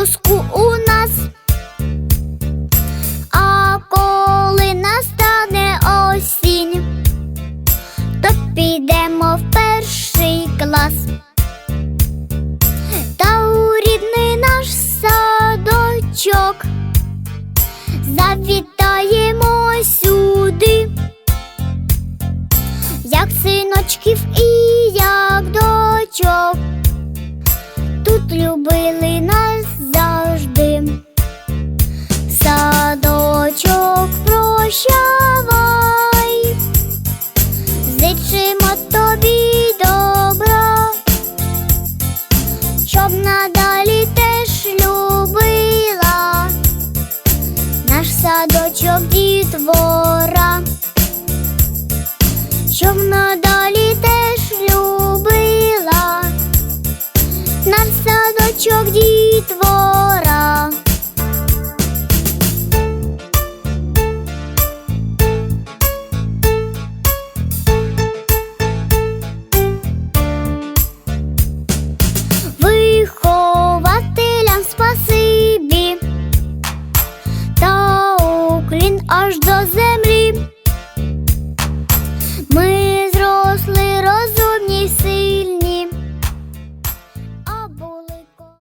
відпуску у нас, а коли настане осінь, то підемо в перший клас. Та у рідний наш садочок завітаємо сюди, як синочків і як дочок. Тут любили нас. Тобі добра, щоб надалі теж любила наш садочок дітвора, është do zemri